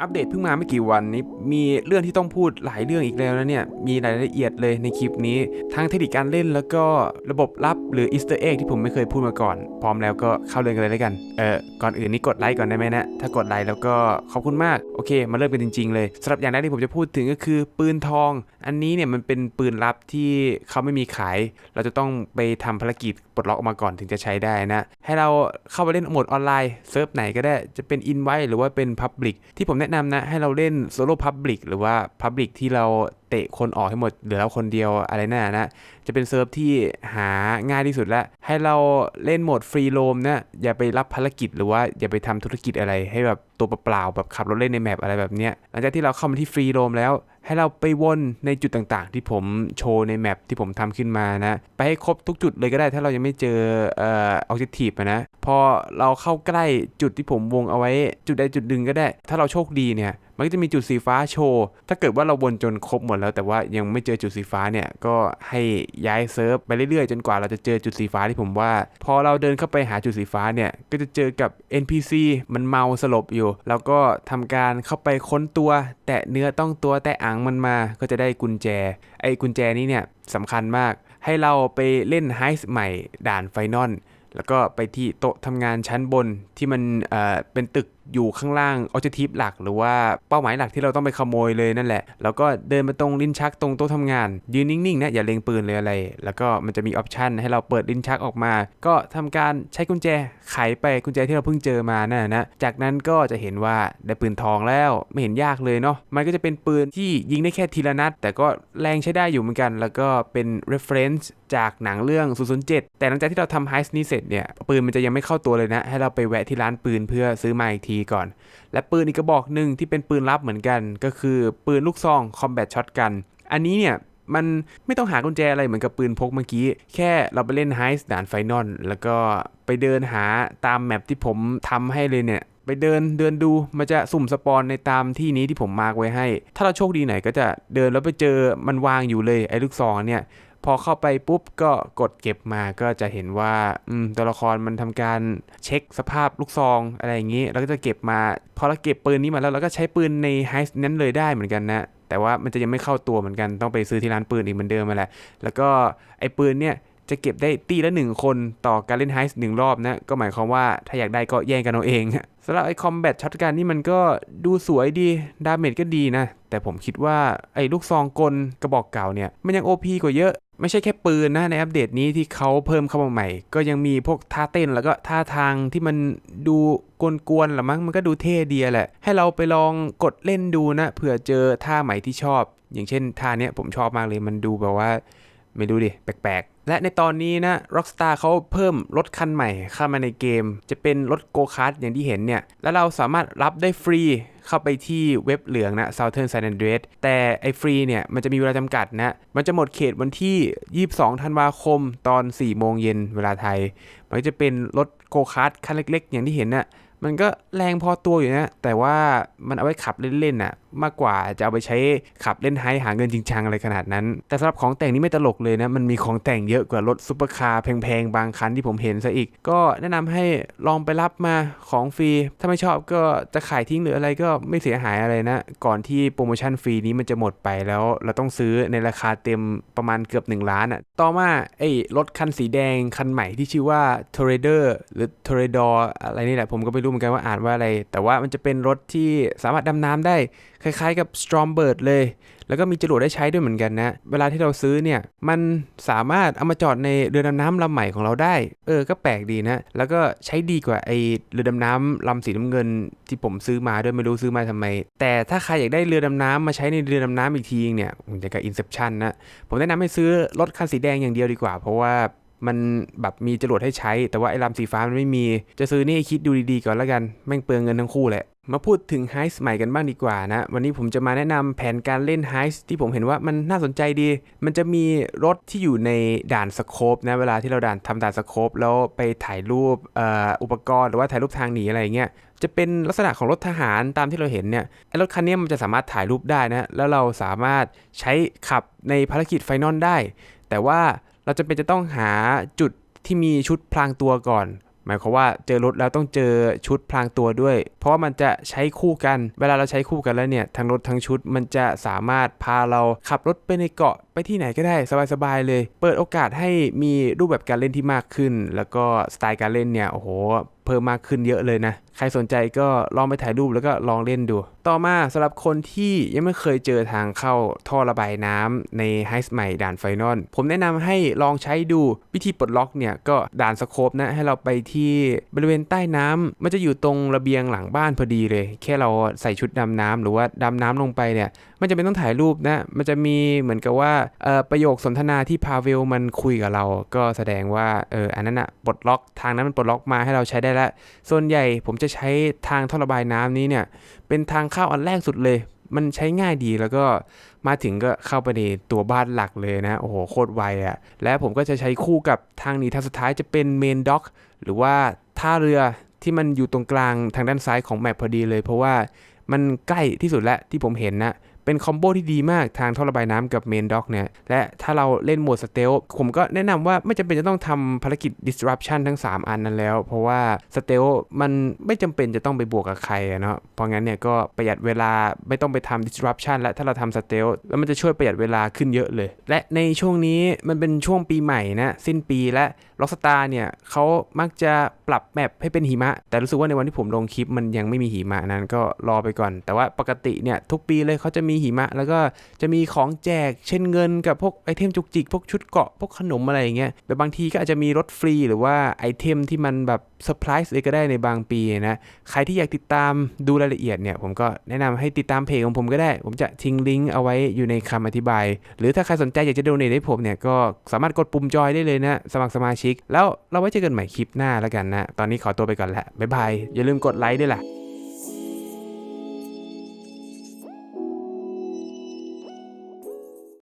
อัปเดตเพิ่งมาไม่กี่วันนี้มีเรื่องที่ต้องพูดหลายเรื่องอีกแล้วนะเนี่ย มีรายละเอียดเลยในคลิปนี้ทั้งเทคนิคการเล่นแล้วก็ระบบลับหรืออีสเตอร์เอ็กที่ผมไม่เคยพูดมาก่อน พร้อมแล้วก็เข้าเรื่องกันเลยแล้วกัน เออก่อนอื่นนี่กดไลค์ก่อนได้ไหมนะ ถ้ากดไลค์แล้วก็ขอบคุณมาก โอเค มาเริ่มกันจริง ๆ เลยสำหรับอย่างแรกที่ผมจะพูดถึงก็คือปืนทอง อันนี้เนี่ยมันเป็นปืนลับที่เขาไม่มีขาย เราจะต้องไปทำภารกิจปลดล็อกออกมาก่อนถึงจะใช้ได้นะให้เราเข้าไปเล่นโหมดออนไลน์เซิร์ฟไหนก็ได้จะเป็นอินไว้หรือว่าเป็นพับลิกที่ผมแนะนำนะ ให้เราเล่นโซโล่พับลิกหรือว่าพับลิกที่เราเตะคนออกให้หมดเหลือเราคนเดียวอะไรน่นนะ จะเป็นเซิร์ฟที่หาง่ายที่สุดแล้วให้เราเล่นโหมดฟรีโรมนะอย่าไปรับภารกิจหรือว่าอย่าไปทำธุรกิจอะไรให้แบบตัวเปล่าๆแบบขับรถเล่นในแมปอะไรแบบเนี้ยหลังจากที่เราเข้ามาที่ฟรีโรมแล้ว ให้เราไปวนในจุดต่างๆ ที่ผมโชว์ในแมปที่ผมทำขึ้นมานะ ไปให้ครบทุกจุดเลยก็ได้ถ้าเรายังไม่เจอเอ่อออบเจกตีฟนะพอเราเข้าใกล้จุดที่ผมวงเอาไว้จุดใดจุดหนึ่งก็ได้ ถ้าเราโชคดีเนี่ย มันก็จะมีจุดสีฟ้าโชว์ ถ้าเกิดว่าเราวนจนครบหมดแล้ว แต่ว่ายังไม่เจอจุดสีฟ้าเนี่ย ก็ให้ย้ายเซิร์ฟไปเรื่อยๆ จนกว่าเราจะเจอจุดสีฟ้าที่ผมว่า พอเราเดินเข้าไปหาจุดสีฟ้าเนี่ย ก็จะเจอกับ NPC มันเมาสลบอยู่ แล้วก็ทำการเข้าไปค้นตัว แตะเนื้อต้องตัวแตะอังมันมา ก็จะได้กุญแจ ไอ้กุญแจนี้เนี่ยสำคัญมาก ให้เราไปเล่นไฮส์ใหม่ด่านไฟนอลแล้วก็ไปที่โต๊ะทำงานชั้นบนที่มันเอ่อเป็นตึก อยู่ข้างล่างออ j จ c t i v e หลัก หรือว่าเป้าหมายหลักที่เราต้องไปขโมยเลยนั่นแหละ แล้วก็เดินมาตรงลิ้นชักตรงโต๊ะทำงาน ยืนนิ่งๆนะอย่าเล็งปืนเลยอะไร แล้วก็มันจะมีออปชันให้เราเปิดลิ้นชักออกมา ก็ทำการใช้กุญแจไขไปกุญแจที่เราเพิ่งเจอมานั่นนะนะจากนั้นก็จะเห็นว่าได้ปืนทองแล้วไม่เห็นยากเลยเนาะมันก็จะเป็นปืนที่ยิงได้แค่ทีละนัด แต่ก็แรงใช้ได้อยู่เหมือนกัน แล้วก็เป็น reference จากหนังเรื่อง 007 แต่หลังจากที่เราทำไฮส์นี้เสร็จเนี่ยปืนมันจะยังไม่เข้าตัวเลยนะให้เราไปแวะที่ร้านปืนเพื่อซื้อมาอีกทีก่อน และปืนอีกกระบอกหนึ่งที่เป็นปืนลับเหมือนกัน ก็คือปืนลูกซอง Combat Shotgun อันนี้เนี่ยมันไม่ต้องหากุญแจอะไรเหมือนกับปืนพกเมื่อกี้ แค่เราไปเล่นไฮส์ด่านไฟนอลแล้วก็ไปเดินหาตามแมปที่ผมทำให้เลยเนี่ย ไปเดินเดินดูมันจะสุ่มสปอนในตามที่นี้ที่ผมมาร์กไว้ให้ ถ้าเราโชคดีหน่อยก็จะเดินแล้วไปเจอมันวางอยู่เลยไอ้ลูกซองเนี่ย พอเข้าไปปุ๊บก็กดเก็บมาก็จะเห็นว่าตัวละครมันทำการเช็คสภาพลูกซองอะไรอย่างนี้แล้วก็จะเก็บมา พอเราเก็บปืนนี้มาแล้วเราก็ใช้ปืนในไฮส์นั้นเลยได้เหมือนกันนะแต่ว่ามันจะยังไม่เข้าตัวเหมือนกันต้องไปซื้อที่ร้านปืนอีกเหมือนเดิมมาแหละแล้วก็ไอ้ปืนเนี่ยจะเก็บได้ตีละหนึ่งคนต่อการเล่นไฮส์หนึ่งรอบนะ ก็หมายความว่าถ้าอยากได้ก็แย่งกันเอาเองสำหรับไอ้คอมแบทช็อตการนี่มันก็ดูสวยดี ดาเมจก็ดีนะ แต่ผมคิดว่าไอ้ลูกซองกลกระบอกเก่าเนี่ย มันยัง OP กว่าเยอะ ไม่ใช่แค่ปืนนะในอัปเดตนี้ที่เขาเพิ่มเข้ามาใหม่ ก็ยังมีพวกท่าเต้นแล้วก็ท่าทางที่มันดูกวนๆละมั้งมันก็ดูเท่ดีแหละ ให้เราไปลองกดเล่นดูนะเผื่อเจอท่าใหม่ที่ชอบ อย่างเช่นท่าเนี้ยผมชอบมากเลยมันดูแบบว่า ไม่ดูดิแปลกๆ และในตอนนี้นะ Rockstar เขาเพิ่มรถคันใหม่เข้ามาในเกม จะเป็นรถโกคาร์ดอย่างที่เห็นเนี่ยแล้วเราสามารถรับได้ฟรี เข้าไปที่เว็บเหลืองนะ Southern San Andreas แต่ไอ้ฟรีเนี่ย มันจะมีเวลาจำกัดนะ มันจะหมดเขตวันที่ 22 ธันวาคมตอน 4 โมงเย็นเวลาไทย มันจะเป็นรถโกคาร์ดคันเล็กๆ อย่างที่เห็นนะมันก็แรงพอตัวอยู่นะ แต่ว่ามันเอาไว้ขับเล่นๆน่ะมากกว่าจะเอาไปใช้ขับเล่นไฮหาเงินจริงจังอะไรขนาดนั้น แต่สำหรับของแต่งนี่ไม่ตลกเลยนะ มันมีของแต่งเยอะกว่ารถซุปเปอร์คาร์แพงๆ บางคันที่ผมเห็นซะอีก ก็แนะนำให้ลองไปรับมาของฟรี ถ้าไม่ชอบก็จะขายทิ้งหรืออะไรก็ไม่เสียหายอะไรนะ ก่อนที่โปรโมชั่นฟรีนี้มันจะหมดไปแล้ว เราต้องซื้อในราคาเต็มประมาณเกือบ 1 ล้านอะ ต่อมาไอ้รถคันสีแดงคันใหม่ที่ชื่อว่า t o r a d o r หรือ t o r a d o r อะไรนี่แหละผมก็ไม่รู้เหมือนกันว่าอ่านว่าอะไร แต่ว่ามันจะเป็นรถที่สามารถดำน้ำได้คล้ายๆกับ Stormbird เลย แล้วก็มีจรวดได้ใช้ด้วยเหมือนกันนะ เวลาที่เราซื้อเนี่ย มันสามารถเอามาจอดในเรือดำน้ำลำใหม่ของเราได้ เออ ก็แปลกดีนะ แล้วก็ใช้ดีกว่าไอเรือดำน้ำลำสีน้ำเงินที่ผมซื้อมาด้วยไม่รู้ซื้อมาทำไม แต่ถ้าใครอยากได้เรือดำน้ำมาใช้ในเรือดำน้ำอีกทีเนี่ยมันจะกับ Inception นะ ผมแนะนำให้ซื้อรถคันสีแดงอย่างเดียวดีกว่า เพราะว่า มันแบบมีจรวดให้ใช้ แต่ว่าไอ้ลำสีฟ้ามันไม่มี จะซื้อนี่คิดดูดีๆก่อนแล้วกัน แม่งเปลืองเงินทั้งคู่แหละ มาพูดถึงไฮส์ใหม่กันบ้างดีกว่านะ วันนี้ผมจะมาแนะนำแผนการเล่นไฮส์ที่ผมเห็นว่ามันน่าสนใจดี มันจะมีรถที่อยู่ในด่านสโคปนะ เวลาที่เราด่านทำด่านสโคปแล้วไปถ่ายรูปอ่ออุปกรณ์หรือว่าถ่ายรูปทางหนีอะไรเงี้ย จะเป็นลักษณะของรถทหารตามที่เราเห็นเนี่ย ไอ้รถคันนี้มันจะสามารถถ่ายรูปได้นะ แล้วเราสามารถใช้ขับในภารกิจไฟนอลได้ แต่ว่า เราจะเป็นจะต้องหาจุดที่มีชุดพลางตัวก่อน หมายความว่าเจอรถแล้วต้องเจอชุดพลางตัวด้วย เพราะว่ามันจะใช้คู่กัน เวลาเราใช้คู่กันแล้วเนี่ยทั้งรถทั้งชุดมันจะสามารถพาเราขับรถไปในเกาะ ไปที่ไหนก็ได้สบายๆเลย เปิดโอกาสให้มีรูปแบบการเล่นที่มากขึ้น แล้วก็สไตล์การเล่นเนี่ยโอ้โหเพิ่มมากขึ้นเยอะเลยนะ ใครสนใจก็ลองไปถ่ายรูปแล้วก็ลองเล่นดู ต่อมาสำหรับคนที่ยังไม่เคยเจอทางเข้าท่อระบายน้ำในไฮส์ใหม่ด่านไฟนอลผมแนะนำให้ลองใช้ดูวิธีปลดล็อกเนี่ยก็ด่านสโคปนะ ให้เราไปที่บริเวณใต้น้ำมันจะอยู่ตรงระเบียงหลังบ้านพอดีเลย แค่เราใส่ชุดดำน้ำหรือว่าดำน้ำลงไปเนี่ยมันจะเป็นต้องถ่ายรูปนะ มันจะมีเหมือนกับว่าประโยคสนทนาที่พาเวลมันคุยกับเรา ก็แสดงว่าเอออันนั้นอะปลดล็อกทางนั้นมันปลดล็อกมาให้เราใช้ได้แล้วส่วนใหญ่ผมจะใช้ทางท่อระบายน้ำนี้เนี่ย เป็นทางเข้าอันแรกสุดเลย มันใช้ง่ายดีแล้วก็มาถึงก็เข้าไปในตัวบ้านหลักเลยนะ โอ้โหโคตรไวอะ่ะ และผมก็จะใช้คู่กับทางนี้ทางสุดท้ายจะเป็นเมนด็อกหรือว่าท่าเรือที่มันอยู่ตรงกลางทางด้านซ้ายของแมปพอดีเลย เพราะว่ามันใกล้ที่สุดแล้วที่ผมเห็นนะ เป็นคอมโบที่ดีมากทางท่อระบายน้ำกับเมนด็อกเนี่ย และถ้าเราเล่นโหมดสเตลผมก็แนะนำว่าไม่จำเป็นจะต้องทำภารกิจ disruption ทั้ง 3 อันนั้นแล้ว เพราะว่าสเตลมันไม่จำเป็นจะต้องไปบวกกับใครเนาะ เพราะงั้นเนี่ยก็ประหยัดเวลาไม่ต้องไปทำ disruption และถ้าเราทำสเตลแล้วมันจะช่วยประหยัดเวลาขึ้นเยอะเลย และในช่วงนี้มันเป็นช่วงปีใหม่นะสิ้นปีและล็อกสตาร์เนี่ยเขามักจะปรับแมปให้เป็นหิมะ แต่รู้สึกว่าในวันที่ผมลงคลิปมันยังไม่มีหิมะนั้นก็รอไปก่อน แต่ว่าปกติเนี่ยทุกปีเลยเขาจะมีีหิมะ แล้วก็จะมีของแจกเช่นเงินกับพวกไอเทมจุกจิก พวกชุดเกาะพวกขนมอะไรอย่างเงี้ยแต่บางทีก็อาจจะมีรถฟรีหรือว่าไอเทมที่มันแบบเซอร์ไพรส์เลยก็ได้ในบางปีนะใครที่อยากติดตามดูรายละเอียดเนี่ยผมก็แนะนำให้ติดตามเพจของผมก็ได้ ผมจะทิ้งลิงก์เอาไว้อยู่ในคำอธิบาย หรือถ้าใครสนใจอยากจะดูในให้ผมเนี่ยก็สามารถกดปุ่มจอยได้เลยนะสมัครสมาชิก แล้วเราไว้เจอกันใหม่คลิปหน้าแล้วกันนะ ตอนนี้ขอตัวไปก่อนละบ๊ายบายอย่าลืมกดไลค์ด้วยล่ะ